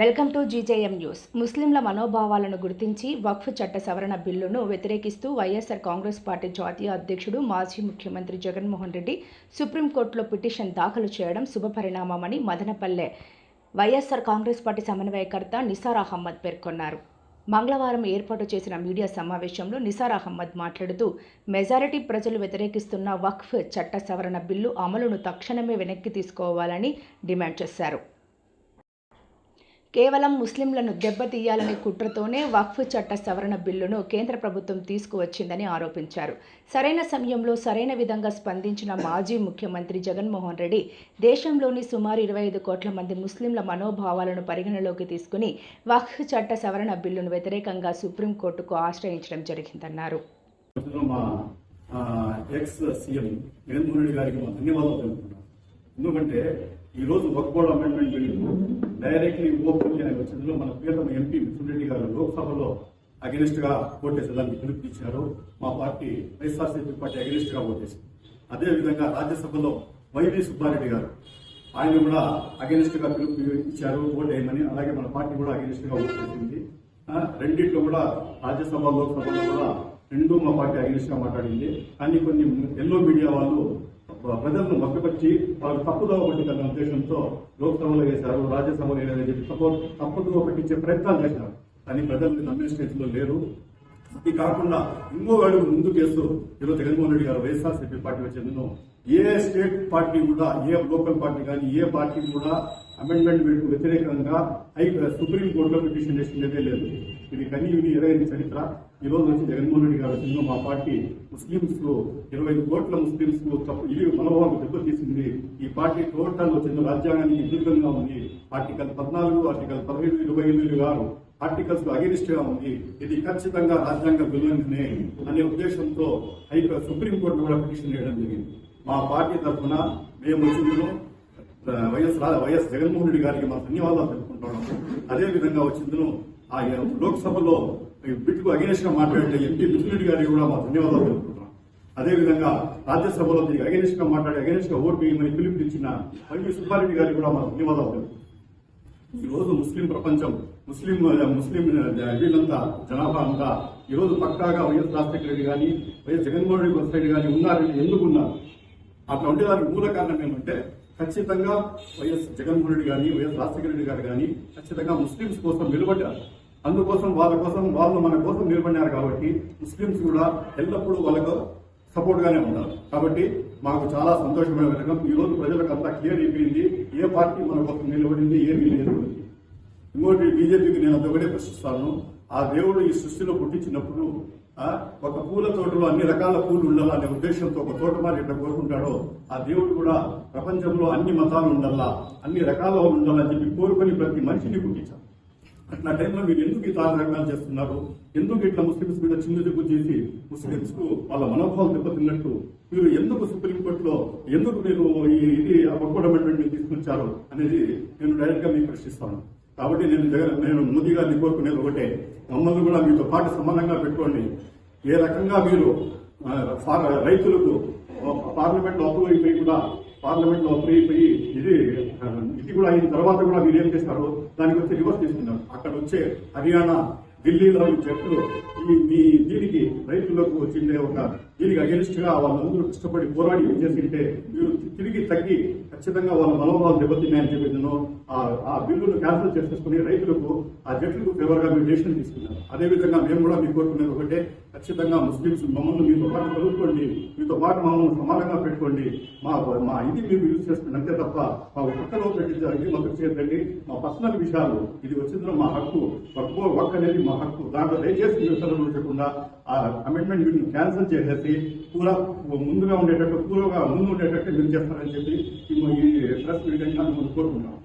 Welcome to GJM news. ముస్లింల మనోభావాలను గుర్తించి వక్ఫ్ చట్ట సవరణ బిల్లును వ్యతిరేకిస్తూ వైఎస్ఆర్ కాంగ్రెస్ పార్టీ జాతీయ అధ్యక్షుడు మాజీ ముఖ్యమంత్రి జగన్మోహన్ రెడ్డి సుప్రీంకోర్టులో పిటిషన్ దాఖలు చేయడం శుభపరిణామమని మదనపల్లె వైఎస్ఆర్ కాంగ్రెస్ పార్టీ సమన్వయకర్త నిసార్ అహ్మద్ పేర్కొన్నారు. మంగళవారం ఏర్పాటు చేసిన మీడియా సమావేశంలో నిసార్ అహ్మద్ మాట్లాడుతూ మెజారిటీ ప్రజలు వ్యతిరేకిస్తున్న వక్ఫ్ చట్ట సవరణ బిల్లు అమలును తక్షణమే వెనక్కి తీసుకోవాలని డిమాండ్ చేశారు. కేవలం ముస్లింలను దెబ్బతీయాలనే కుట్రతోనే వక్ఫ్ చట్ట సవరణ బిల్లును కేంద్ర ప్రభుత్వం తీసుకువచ్చిందని ఆరోపించారు. సరైన సమయంలో సరైన విధంగా స్పందించిన మాజీ ముఖ్యమంత్రి జగన్మోహన్ రెడ్డి దేశంలోని సుమారు ఇరవై ఐదు కోట్ల మంది ముస్లింల మనోభావాలను పరిగణలోకి తీసుకుని వక్ఫ్ చట్ట సవరణ బిల్లును వ్యతిరేకంగా సుప్రీంకోర్టుకు ఆశ్రయించడం జరిగిందన్నారు. ఎందుకంటే ఈ రోజు Waqf board amendment bill directly open అనే వచ్చిందో మన ప్రియతమ ఎంపీ మిథున్ రెడ్డి గారు లోక్సభలో అగెనిస్ట్గా ఓటేసేదానికి పిలుపునిచ్చారు. మా పార్టీ వైఎస్ఆర్సీపీ పార్టీ అగెనిస్ట్గా ఓటేసింది అదేవిధంగా రాజ్యసభలో వైవి సుబ్బారెడ్డి గారు ఆయన కూడా అగెనిస్ట్గా పిలుపు ఇచ్చారు ఓట్ వేయమని. అలాగే మన పార్టీ కూడా అగెనిస్ట్గా ఓట్ చేసింది కూడా రాజ్యసభ లోక్సభలో కూడా రెండు మా పార్టీ అగెనిస్ట్గా మాట్లాడింది. కానీ కొన్ని ఎల్లో మీడియా వాళ్ళు ప్రజలను మభ్యపరిచి వాళ్ళు తప్పుదోవ పట్టించాలనే ఉద్దేశంతో లోక్సభలో వేశారు. రాజ్యసభలో వేయలేదని చెప్పి తప్పు తప్పుదోవ పట్టించే ప్రయత్నాలు చేశారు. కానీ ప్రజలు నమ్మే స్టేజ్లో లేరు. ఇది కాకుండా ఇంకో అడుగు ముందుకేస్తూ ఈరోజు జగన్మోహన్ రెడ్డి గారు వైఎస్ఆర్సీపీ పార్టీ చెందిన ఏ స్టేట్ పార్టీ కూడా ఏ లోకల్ పార్టీ కానీ ఏ పార్టీ కూడా అమెండ్మెంట్ బిల్కు వ్యతిరేకంగా హై సుప్రీం కోర్టులో పిటిషన్ చేసినదే లేదు. ఇది కనీవిని ఇది చరిత్ర. ఈ రోజు వచ్చి జగన్మోహన్ రెడ్డి గారు వచ్చిందో మా పార్టీ ముస్లింస్కు ఇరవై ఐదు కోట్ల ముస్లింస్కు ఇవి మనోభావం దెబ్బతీసింది ఈ పార్టీ టోటల్ వచ్చిన రాజ్యాంగానికి విరుద్ధంగా ఉంది. ఆర్టికల్ పద్నాలుగు ఆర్టికల్ పదహైదు ఇరవై ఎనిమిది గారు ఆర్టికల్స్ అగేనిస్ట్గా ఉంది. ఇది ఖచ్చితంగా రాజ్యాంగ ఉల్లంఘనే అనే ఉద్దేశంతో హైకో సుప్రీంకోర్టు కూడా పిటిషన్ చేయడం జరిగింది. మా పార్టీ తరఫున మేము వచ్చిందో వైఎస్ రా- వైఎస్ జగన్మోహన్ రెడ్డి గారికి మా ధన్యవాదాలు తెలుపుకుంటున్నాము అదే విధంగా వచ్చిందను ఆ లోక్సభలో ఈ బిట్టుకు అగేనిస్ట్గా మాట్లాడే ఎంపీ మిథున్ గారికి కూడా మా ధన్యవాదాలు తెలుపుకుంటున్నాం. అదేవిధంగా రాజ్యసభలో దీనికి అగేనిస్ట్గా మాట్లాడి అగేనిస్ట్గా ఓటు వేయమని పిలుపునిచ్చిన వైవి సుబ్బారెడ్డి గారికి కూడా మా ధన్యవాదాలు తెలుపుకుంటున్నాం. ఈ రోజు ముస్లిం ప్రపంచం ముస్లిం ముస్లిం వీళ్ళంతా జనాభా అంతా ఈ రోజు పక్కాగా వైఎస్ రాజశేఖర రెడ్డి కానీ వైఎస్ జగన్మోహన్ రెడ్డి రెడ్డి కానీ ఉన్నారని ఎందుకు ఉన్నారు? అట్లా ఉంటే దానికి మూల కారణం ఏమంటే ఖచ్చితంగా వైఎస్ జగన్మోహన్ రెడ్డి కానీ వైఎస్ రాజశేఖర రెడ్డి గారు కానీ ఖచ్చితంగా ముస్లింస్ కోసం నిలబడ్డారు. అందుకోసం వాళ్ళ కోసం వాళ్ళు మన కోసం నిలబడినారు కాబట్టి ముస్లింస్ కూడా ఎల్లప్పుడూ వాళ్ళకు సపోర్ట్ గానే ఉన్నారు కాబట్టి మాకు చాలా సంతోషమైన విధంగా ఈ రోజు ప్రజలకు అంతా క్లియర్ అయిపోయింది. ఏ పార్టీ మన కోసం నిలబడింది ఏమీ లేదు. ఇంకోటి బీజేపీకి నేను అదొకటే ప్రశ్నిస్తాను. ఆ దేవుడు ఈ సృష్టిలో పుట్టించినప్పుడు ఒక పూల తోటలో అన్ని రకాల పూలు ఉండాలనే ఉద్దేశంతో ఒక తోటమాలి ఎట్లా కోరుకుంటాడో ఆ దేవుడు కూడా ప్రపంచంలో అన్ని మతాలు ఉండాలా అన్ని రకాల ఉండాలని చెప్పి కోరుకొని ప్రతి మనిషిని పుట్టించారు అట్లా టైంలో మీరు ఎందుకు ఈ తాజాగ్రహాలు చేస్తున్నారు? ఎందుకు ఇట్లా ముస్లిమ్స్ మీద చిన్న చెప్పు చేసి ముస్లిమ్స్కు వాళ్ళ మనోభావాలు దెబ్బతిన్నట్టు మీరు ఎందుకు సుప్రీంకోర్టులో ఎందుకు మీరు ఈ ఇది ఒక్కో అమెండ్మెంట్ తీసుకొచ్చారు అనేది నేను డైరెక్ట్గా మీకు ప్రశ్నిస్తాను కాబట్టి నేను జగన్ నేను మోదీ గారిని కోరుకునేది ఒకటే. మమ్మల్ని కూడా మీతో పాటు సమానంగా పెట్టుకోండి. ఏ రకంగా మీరు రైతులకు పార్లమెంట్లో అప్రూవ్ అయిపోయి కూడా పార్లమెంట్లో అప్రూవ్ ఇది ఇది కూడా అయిన తర్వాత కూడా మీరు ఏం చేస్తారు దానికి వచ్చి రివర్స్ చేస్తున్నారు అక్కడ వచ్చే హర్యానా ఢిల్లీలో ఈ చెట్లు ఈ మీ దీనికి రైతులకు వచ్చిండే ఒక దీనికి అగెనిస్ట్గా వాళ్ళందరూ కష్టపడి పోరాడి ఏం చేసింటే మీరు తిరిగి తగ్గి ఖచ్చితంగా వాళ్ళ మనోభావం దెబ్బతిన్నాయని చెప్పి నేను ఆ- బిల్లును క్యాన్సిల్ చేసేసుకుని రైతులకు ఆ జట్లకు ఫేవర్గా మీరు డెసిషన్ తీసుకున్నారు. అదే విధంగా మేము కూడా మీకు కోరుకునేది ఒకటే ఖచ్చితంగా ముస్లింస్ మమ్మల్ని మీతో పాటు కలుపుకోండి మీతో పాటు మమ్మల్ని సమానంగా పెట్టుకోండి. మా మా ఇది మీరు యూజ్ చేస్తుంది అంతే తప్ప మా పక్కలో పెట్టి మద్దతు చేయదండి మా పర్సనల్ విషయాలు ఇది వచ్చిందో మా హక్కు ఒక్క అనేది మా హక్కు దాంట్లో దయచేసి మీరు సెలవులు పెట్టకుండా ఆ అమెండ్మెంట్ మీరు క్యాన్సిల్ చేసేసి పూరా ముందుగా ఉండేటట్టు పూర్వగా ముందు ఉండేటట్టు మీరు చేస్తారని చెప్పి ఈ ప్రెస్ మీటింగ్ మనం కోరుకుంటాం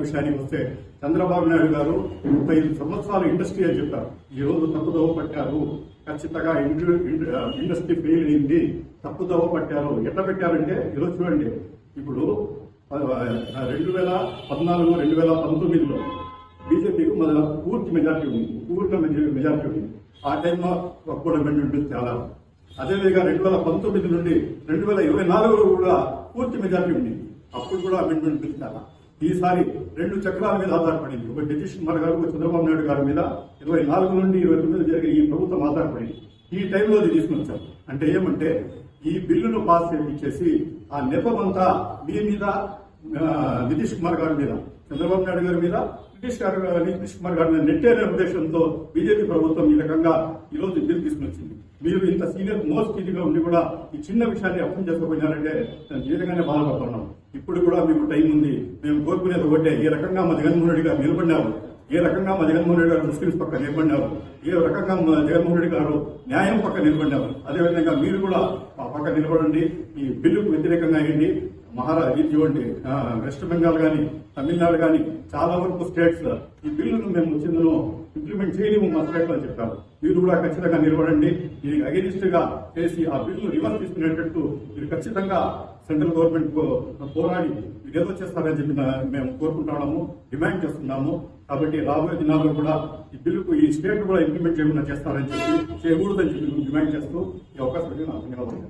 విషయానికి వస్తే చంద్రబాబు నాయుడు గారు ముప్పై ఐదు సంవత్సరాలు ఇండస్ట్రీ అని చెప్పారు. ఈ రోజు తప్పుదోవ పట్టారు. ఖచ్చితంగా ఇండస్ట్రీ ఫెయిల్ అయింది. తప్పుదోవ పట్టారు. ఎట్లా పెట్టారంటే ఈరోజు చూడండి. ఇప్పుడు రెండు వేల పద్నాలుగు రెండు వేల పంతొమ్మిదిలో బీజేపీకి మన పూర్తి మెజార్టీ ఉంది. పూర్తి మెజార్టీ ఉంది. ఆ టైంలో కూడా అమెండ్మెంట్ చాలా. అదేవిధంగా రెండు వేల పంతొమ్మిది నుండి రెండు వేల ఇరవై నాలుగులో కూడా పూర్తి మెజార్టీ ఉంది. అప్పుడు కూడా అమెండ్మెంట్ బిల్ చాలా. ఈసారి రెండు చక్రాల మీద ఆధారపడింది. ఒక నితీష్ కుమార్ గారు చంద్రబాబు నాయుడు గారి మీద ఇరవై నాలుగు నుండి ఇరవై తొమ్మిది జరిగే ఈ ప్రభుత్వం ఆధారపడింది. ఈ టైంలో అది తీసుకుని వచ్చారు. అంటే ఏమంటే ఈ బిల్లును పాస్ చేయించేసి ఆ నెపమంతా మీ మీద నితీష్ కుమార్ గారి మీద చంద్రబాబు నాయుడు గారి మీద నితీష్ గారు నితీష్ కుమార్ గారి నెట్టేనే ఉద్దేశంతో బీజేపీ ప్రభుత్వం ఈ రకంగా ఈ రోజు బిల్ తీసుకొచ్చింది మీరు ఇంత సీనియర్ మోస్ట్ ఇదిగా ఉండి కూడా ఈ చిన్న విషయాన్ని అర్థం చేసుకోపోయినారంటే నేను నిజంగానే బాధపడుతున్నాం. ఇప్పుడు కూడా మీకు టైం ఉంది. మేము కోరుకునేది ఒకటే ఏ రకంగా మా జగన్మోహన్ రెడ్డి గారు నిలబడినారు ఏ రకంగా మా జగన్మోహన్ రెడ్డి గారు ముస్లింస్ పక్క నిలబడినారు ఏ రకంగా మా జగన్మోహన్ రెడ్డి గారు న్యాయం పక్క నిలబడినారు. అదేవిధంగా మీరు కూడా ఆ పక్క నిలబడండి ఈ బిల్లుకు వ్యతిరేకంగా అయ్యండి మహారాజ్ ఇటువంటి వెస్ట్ బెంగాల్ కానీ తమిళనాడు కానీ చాలా వరకు స్టేట్స్ ఈ బిల్లును మేము వచ్చిందను ఇంప్లిమెంట్ చేయలేము మా స్టేట్లో అని చెప్పారు. మీరు కూడా ఖచ్చితంగా నిలబడండి. దీనికి అగెనిస్ట్గా చేసి ఆ బిల్లు రివర్స్ తీసుకునేటట్టు మీరు ఖచ్చితంగా సెంట్రల్ గవర్నమెంట్ పోరాడి మీరు ఏదో చేస్తారని చెప్పి మేము కోరుకుంటున్నాము డిమాండ్ చేస్తున్నాము. కాబట్టి రాబోయే దినాల్లో కూడా ఈ బిల్లుకు ఈ స్టేట్ కూడా ఇంప్లిమెంట్ చేయకుండా చేస్తారని చెప్పి చేయకూడదని చెప్పి డిమాండ్ చేస్తూ ఈ అవకాశం నాకు ధన్యవాదాలు.